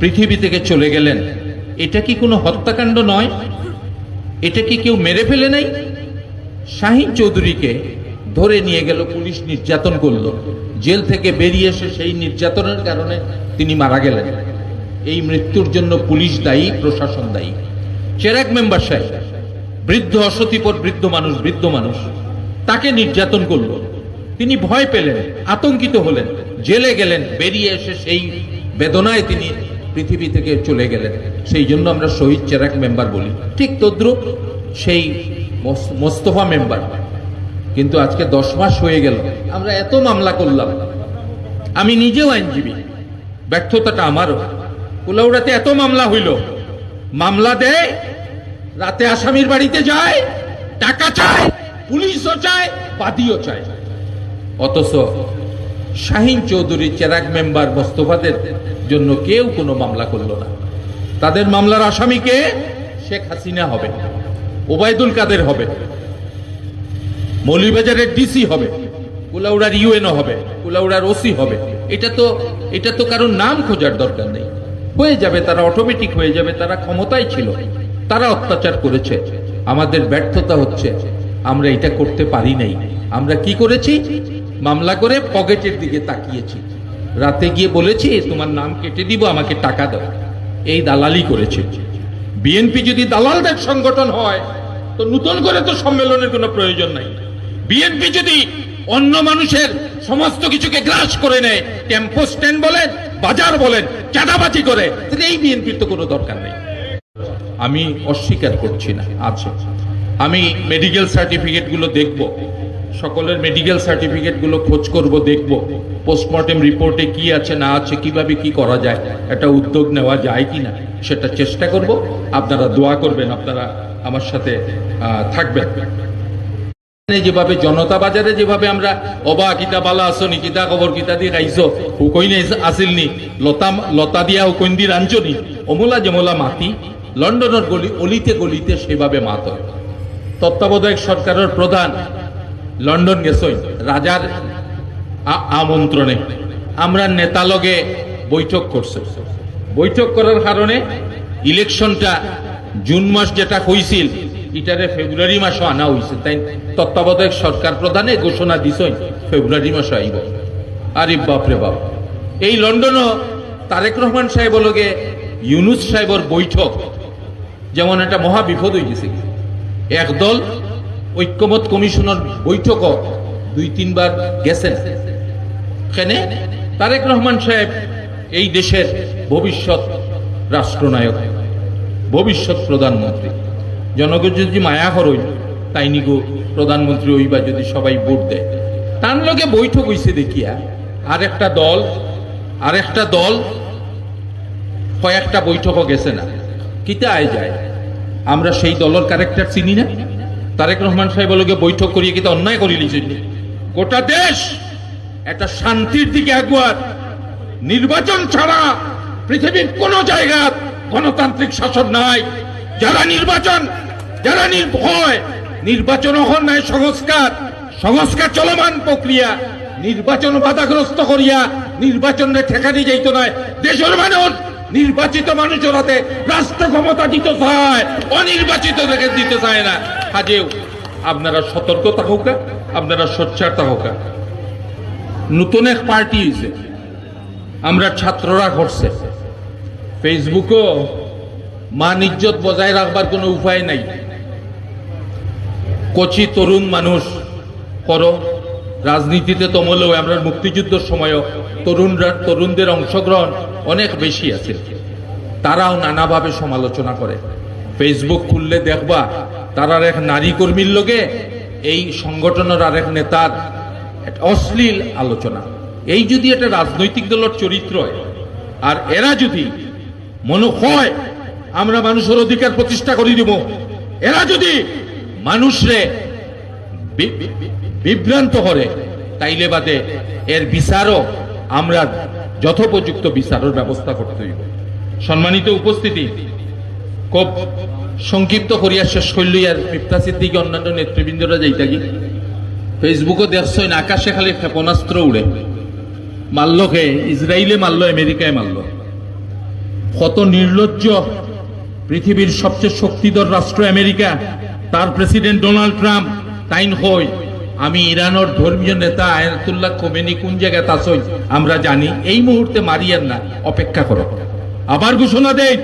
পৃথিবী থেকে চলে গেলেন। এটা কি কোনো হত্যাকাণ্ড নয়? এটা কি কেউ মেরে ফেলে নাই? শাহিন চৌধুরীকে ধরে নিয়ে গেল পুলিশ নির্যাতন করল। জেল থেকে বেরিয়ে এসে সেই নির্যাতনের কারণে তিনি মারা গেলেন। এই মৃত্যুর জন্য পুলিশ দায়ী, প্রশাসন দায়ী। চেরাক মেম্বার সাহেব, বৃদ্ধ অসতিপর বৃদ্ধ মানুষ বৃদ্ধ মানুষ, তাকে নির্যাতন করল। তিনি ভয় পেলেন, আতঙ্কিত হলেন, জেলে গেলেন, বেরিয়ে এসে সেই বেদনায় তিনি পৃথিবী থেকে চলে গেলেন। সেই জন্য আমরা শহীদ চেরাক মেম্বার বলি। ঠিক তদ্রুপ সেই মোস্তফা মেম্বার। কিন্তু আজকে দশ মাস হয়ে গেল। আমরা এত মামলা করলাম। আমি নিজেও আইনজীবী। ব্যর্থতাটা আমারও। কুলাউড়াতে এত মামলা হইল। মামলা দেয়, রাতে আসামির বাড়িতে যায়, টাকা চায়, পুলিশও চায়, বাদীও চায়। অথচ শাহিন চৌধুরী চেরাগ মেম্বার মোস্তফাদের জন্য কেউ কোনো মামলা করল না। তাদের মামলার আসামিকে শেখ হাসিনা হবে। ওবায়দুল কাদের হবে। মৌলিবাজারের ডিসি হবে। কুলাউড়ার ইউএনও হবে। কুলাউড়ার ওসি হবে। এটা তো এটা তো কারোর নাম খোঁজার দরকার নেই। হয়ে যাবে, তারা অটোমেটিক হয়ে যাবে, তারা ক্ষমতায় ছিল। তারা অত্যাচার করেছে। আমাদের ব্যর্থতা হচ্ছে। আমরা এটা করতে পারি নাই। আমরা কি করেছি? মামলা করে পকেটের দিকে তাকিয়েছি। রাতে গিয়ে বলেছি, তোমার নাম কেটে দিব, আমাকে টাকা দাও। এই দালালি করেছে। বিএনপি যদি দালালদের সংগঠন হয়, তো নতুন করে তো সম্মেলনের কোনো প্রয়োজন নাই। বিএনপি যদি অন্য মানুষের সমস্ত কিছুকে গ্রাস করে নেয়, টেম্পো স্ট্যান্ড বলেন, বাজার বলেন, চাঁদাবাজি করে এই বিএনপির তো কোনো দরকার নেই। আমি অস্বীকার করছি না। আছে আমি মেডিকেল সার্টিফিকেটগুলো দেখব। সকলের মেডিকেল সার্টিফিকেটগুলো খোঁজ করব, দেখব। পোস্টমর্টেম রিপোর্টে কি আছে, না আছে, কীভাবে কি করা যায়, একটা উদ্যোগ নেওয়া যায় কি না সেটা চেষ্টা করব। আপনারা দোয়া করবেন, আপনারা আমার সাথে থাকবেন। যেভাবে জনতা বাজারে যেভাবে আমরা অবা কিতা বালা আসনি কিতা খবর, কিতা দিয়ে খাইছো, হুকইনে আসিলনি লতা লতা দিয়া হুকইন দি রাঞ্চনি অমলা জমলা মাতি লন্ডনের গলি, অলিতে গলিতে সেভাবে মাত। তত্ত্বাবধায়ক সরকারের প্রধান লন্ডন গেছই, রাজার আমন্ত্রণে। আমরা নেতালগে বৈঠক করছে। বৈঠক করার কারণে ইলেকশনটা জুন মাস যেটা হইছিল, ইটারে ফেব্রুয়ারি মাসও আনা হইছে। তাই তত্ত্বাবধায়ক সরকার প্রধানে ঘোষণা দিছই, ফেব্রুয়ারি মাসে আইব। আরে বাপরে বাপ। এই লন্ডনও তারেক রহমান সাহেব লগে ইউনুস সাহেবর বৈঠক, যেমন একটা মহা বিপদ হয়ে গেছে একদল ঐক্যমত কমিশনের বৈঠকও দুই, তিনবার গেছেন এখানে তারেক রহমান সাহেব এই দেশের ভবিষ্যৎ রাষ্ট্রনায়ক, ভবিষ্যৎ প্রধানমন্ত্রী। জনগণ যদি মায়া করই তাই নিগো প্রধানমন্ত্রী হইবা যদি সবাই ভোট দেয়। তার লগে বৈঠক হইছে দেখিয়া, আর একটা দল, আর একটা দল, কয়েকটা বৈঠকও গেছে না। কিতা আয় যায়? আমরা সেই দলের ক্যারেক্টার চিনি না? তারেক রহমান সাহেব লগে বৈঠক করিয়ে কিন্তু অন্যায় করি লিছেন গোটা দেশ একটা শান্তির দিকে আগুয়ার। নির্বাচন ছাড়া পৃথিবীর কোন জায়গা গণতান্ত্রিক শাসন নাই। যারা নির্বাচন, যারা নির্ভয় নির্বাচন হন নাই সংস্কার। সংস্কার চলমান প্রক্রিয়া। নির্বাচন বাধাগ্রস্ত করিয়া নির্বাচনে ঠেকানি যাইতো নয় দেশের মানুষ, নির্বাচিত মানুষের হাতে রাষ্ট্র ক্ষমতা দিতে চায়, অনির্বাচিত দিতে চায় না। কাজেও আপনারা সতর্ক থাকুকা আপনারা সোচ্চার থাকুকা নতুন এক পার্টি হয়েছে আমরা ছাত্ররা করছে ফেসবুকও মান ইজ্জত বজায় রাখবার কোনো উপায় নাই। কচি তরুণ মানুষ করো, রাজনীতিতে তো আমরা মুক্তিযুদ্ধের সময়ও তরুণরা, তরুণদের অংশগ্রহণ অনেক বেশি আছে। তারাও নানাভাবে সমালোচনা করে। ফেসবুক খুললে দেখবা তারার এক নারী কর্মীর লোকে, এই সংগঠনের আর এক নেতার অশ্লীল আলোচনা। এই যদি একটা রাজনৈতিক দলের চরিত্র আর এরা যদি মনে হয়, আমরা মানুষের অধিকার প্রতিষ্ঠা করে দিব, এরা যদি মানুষরে বিভ্রান্ত করে, তাইলে বাদে এর বিচারও আমরা যথোপযুক্ত বিচারের ব্যবস্থা করতে হইব। সম্মানিত উপস্থিতি খুব সংক্ষিপ্ত করিয়া শেষ করলি আর মিফতাসির দিকে অন্যান্য নেতৃবৃন্দরা যাইতা থাকি। ফেসবুকও দেখছই আকাশে খালি ক্ষেপণাস্ত্র উড়ে। মারল কে ইসরায়েলে মারল আমেরিকায় মারল কত নির্লজ্জ পৃথিবীর সবচেয়ে শক্তিধর রাষ্ট্র আমেরিকা, তার প্রেসিডেন্ট ডোনাল্ড ট্রাম্প। তাইন হই, আমি ইরানের ধর্মীয় নেতা আয়াতুল্লাহ কোমেনি কোন জায়গায় তাসই আমরা জানি, এই মুহূর্তে মারিয়ান না, অপেক্ষা করো। আবার ঘোষণা দেয়